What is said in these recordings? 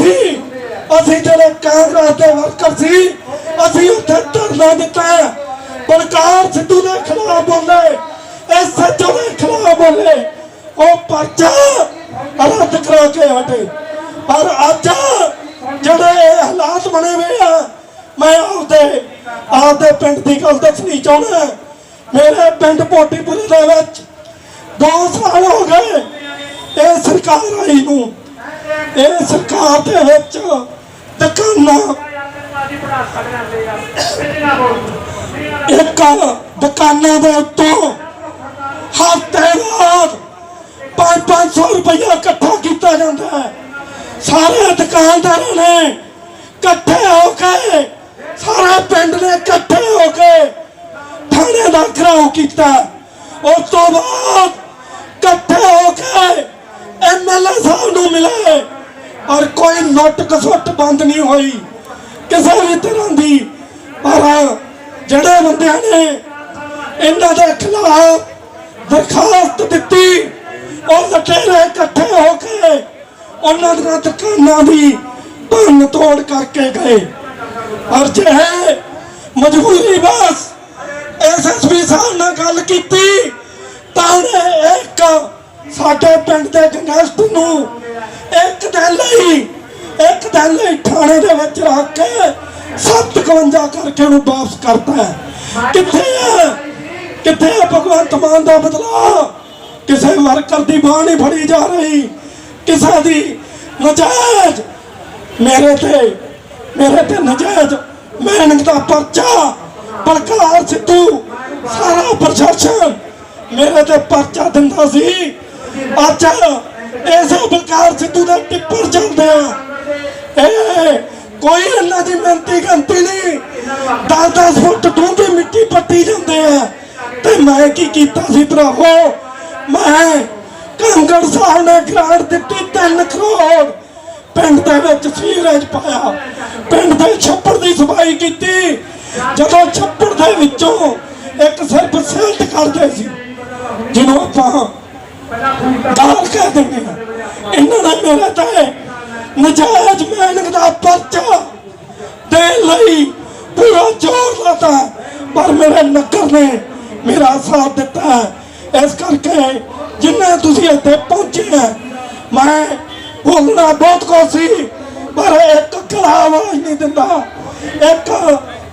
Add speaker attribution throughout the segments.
Speaker 1: ਅਸੀਂ ਜਿਹੜੇ ਕਾਂਗਰਸ ਦੇ ਵਰਕਰ ਸੀ, ਅਸੀਂ ਉੱਥੇ ਧਰਨਾ ਦਿੱਤਾ ਬਲਕਾਰ ਸਿੱਧੂ ਦੇ ਖਿਲਾਫ ਬੋਲੇ ਐਸਐਚਓ ਦੇ ਖਿਲਾਫ ਬੋਲੇ। ਉਹ ਪਰਚਾ ਰੱਦ ਕਰਾ ਕੇ ਹਟੇ। ਪਰ ਅੱਜ ਜਿਹੜੇ ਹਾਲਾਤ ਬਣੇ ਹੋਏ ਆ, ਮੈਂ ਆਪਦੇ ਆਪਦੇ ਪਿੰਡ ਦੀ ਗੱਲ ਦੱਸਣੀ ਚਾਹੁੰਦਾ ਮੇਰੇ ਪਿੰਡ ਪੋਟੀਪੁਰੇ ਦੇ ਵਿੱਚ 2 ਸਾਲ ਹੋ ਗਏ, ਇਹ ਸਰਕਾਰ ਆਈ ਨੂੰ। ਇਹ ਸਰਕਾਰ ਦੇ ਵਿੱਚ ਦੁਕਾਨਾਂ ਇੱਕ ਦੁਕਾਨਾਂ ਦੇ ਉੱਤੋਂ ਹਫ਼ਤੇ ਬਾਅਦ 5-500 ਰੁਪਇਆ ਇਕੱਠਾ ਕੀਤਾ ਜਾਂਦਾ ਹੈ। ਸਾਰੇ ਦੁਕਾਨਦਾਰਾਂ ਨੇ ਇਕੱਠੇ ਹੋ ਕੇ, ਸਾਰੇ ਪਿੰਡ ਨੇ ਇਕੱਠੇ ਹੋ ਕੇ ਥਾਣੇ ਦਾ ਘਰਾਓ ਕੀਤਾ। ਉਸ ਤੋਂ ਬਾਅਦ ਇਕੱਠੇ ਹੋ ਕੇ ਐਮਐਲਏ ਸਾਹਿਬ ਨੂੰ ਮਿਲੇ ਔਰ ਕੋਈ ਨੋਟ ਕਸਵੱਟ ਬੰਦ ਨਹੀਂ ਹੋਈ ਕਿਸੇ ਵੀ ਤਰ੍ਹਾਂ ਦੀ। ਪਰ ਜਿਹੜੇ ਬੰਦਿਆਂ ਨੇ ਇਹਨਾਂ ਦੇ ਖਿਲਾਫ ਦਰਖਾਸਤ ਦਿੱਤੀ, ਉਹ ਲਟੇਰੇ ਇਕੱਠੇ ਹੋ ਕੇ ਉਹਨਾਂ ਦੀਆਂ ਦੁਕਾਨਾਂ ਦੀ ਭੰਨ ਤੋੜ ਕਰਕੇ ਗਏ। ਔਰ ਜੇ ਮਜਬੂਰੀ ਸਾਡੇ ਪਿੰਡ ਦੇ ਗੰਗਸਟ ਨੂੰ ਇੱਕ ਦਿਨ ਲਈ, ਇੱਕ ਦਿਨ ਲਈ ਥਾਣੇ ਦੇ ਵਿੱਚ ਰੱਖ ਕੇ 751 ਕਰਕੇ ਉਹਨੂੰ ਵਾਪਸ ਕਰਤਾ ਹੈ। ਕਿੱਥੇ ਹੈ? ਕਿੱਥੇ ਹੈ ਭਗਵੰਤ ਮਾਨ ਦਾ ਬਦਲਾ? ਕਿਸੇ ਵਰਕਰ ਦੀ ਬਾਹ ਨਹੀਂ ਫੜੀ ਜਾ ਰਹੀ। ਕਿਸੇ ਦੀ ਨਜਾਇਜ਼। ਮੇਰੇ ਤੇ ਮੇਰੇ ਤੇ ਨਜਾਇਜ਼ ਮਿਹਨਤ ਦਾ ਪਰਚਾ, ਬਲਕਾਰ ਸਿੱਧੂ, ਸਾਰਾ ਪ੍ਰਸ਼ਾਸਨ ਮੇਰੇ ਤੇ ਪਰਚਾ ਦਿੰਦਾ ਸੀ। ਅੱਜ ਐਸੇ ਬਲਕਾਰ ਸਿੱਧੂ ਦੇ ਟਿੱਪਰ ਚੱਲਦੇ ਆ। ਇਹ ਕੋਈ ਇਹਨਾਂ ਦੀ ਮਿਹਨਤੀ ਗੰਤੀ ਨਹੀਂ। 10-10 ਫੁੱਟ ਡੂੰਘੀ ਮਿੱਟੀ ਪੱਟੀ ਜਾਂਦੇ ਆ। ਤੇ ਮੈਂ ਕੀ ਕੀਤਾ ਸੀ ਭਰਾਵੋ? ਮੈਂ ਕੰਗੜ ਸਾਹਿਬ ਨੇ ਗ੍ਰਾਂਟ ਦਿੱਤੀ 3 ਕਰੋੜ। ਪਿੰਡ ਦੇ ਵਿੱਚ ਸੀਵਰੇਜ ਪਾਇਆ। ਪਿੰਡ ਦੇ ਛੱਪੜ ਦੀ ਸਫ਼ਾਈ ਕੀਤੀ। ਜਦੋਂ ਛੱਪੜ ਦੇ ਵਿੱਚੋਂ ਇੱਕ ਸਿਰਫ ਸਿਲਟ ਕਰਦੇ ਸੀ, ਜਿਹਨੂੰ ਆਪਾਂ ਦਾਲ ਕਹਿ ਦਿੰਦੇ ਆ, ਇਹਨਾਂ ਨੇ ਮੇਰੇ ਤੇ ਨਜਾਇਜ਼ ਮਿਹਨਤ ਦਾ ਪਰਚਾ ਦੇ ਲਈ ਪੂਰਾ ਜ਼ੋਰ ਲਾਤਾ ਪਰ ਮੇਰੇ ਨਗਰ ਨੇ ਮੇਰਾ ਸਾਥ ਦਿੱਤਾ ਇਸ ਕਰਕੇ ਜਿੰਨੇ ਤੁਸੀਂ ਇੱਥੇ ਪਹੁੰਚੇ ਹੈ ਮੈਂ ਬੋਲਣਾ ਬਹੁਤ ਕੁਛ ਸੀ, ਪਰ ਇੱਕ ਕਲਾਮ ਨਹੀਂ ਦਿੰਦਾ। ਇੱਕ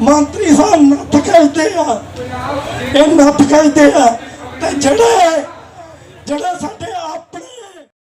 Speaker 1: ਮੰਤਰੀ ਸਾਹਿਬ ਨੱਥ ਕਹਿੰਦੇ ਆ, ਇਹ ਨੱਥ ਕਹਿੰਦੇ ਆ, ਤੇ ਜਿਹੜੇ ਜਿਹੜੇ ਸਾਡੇ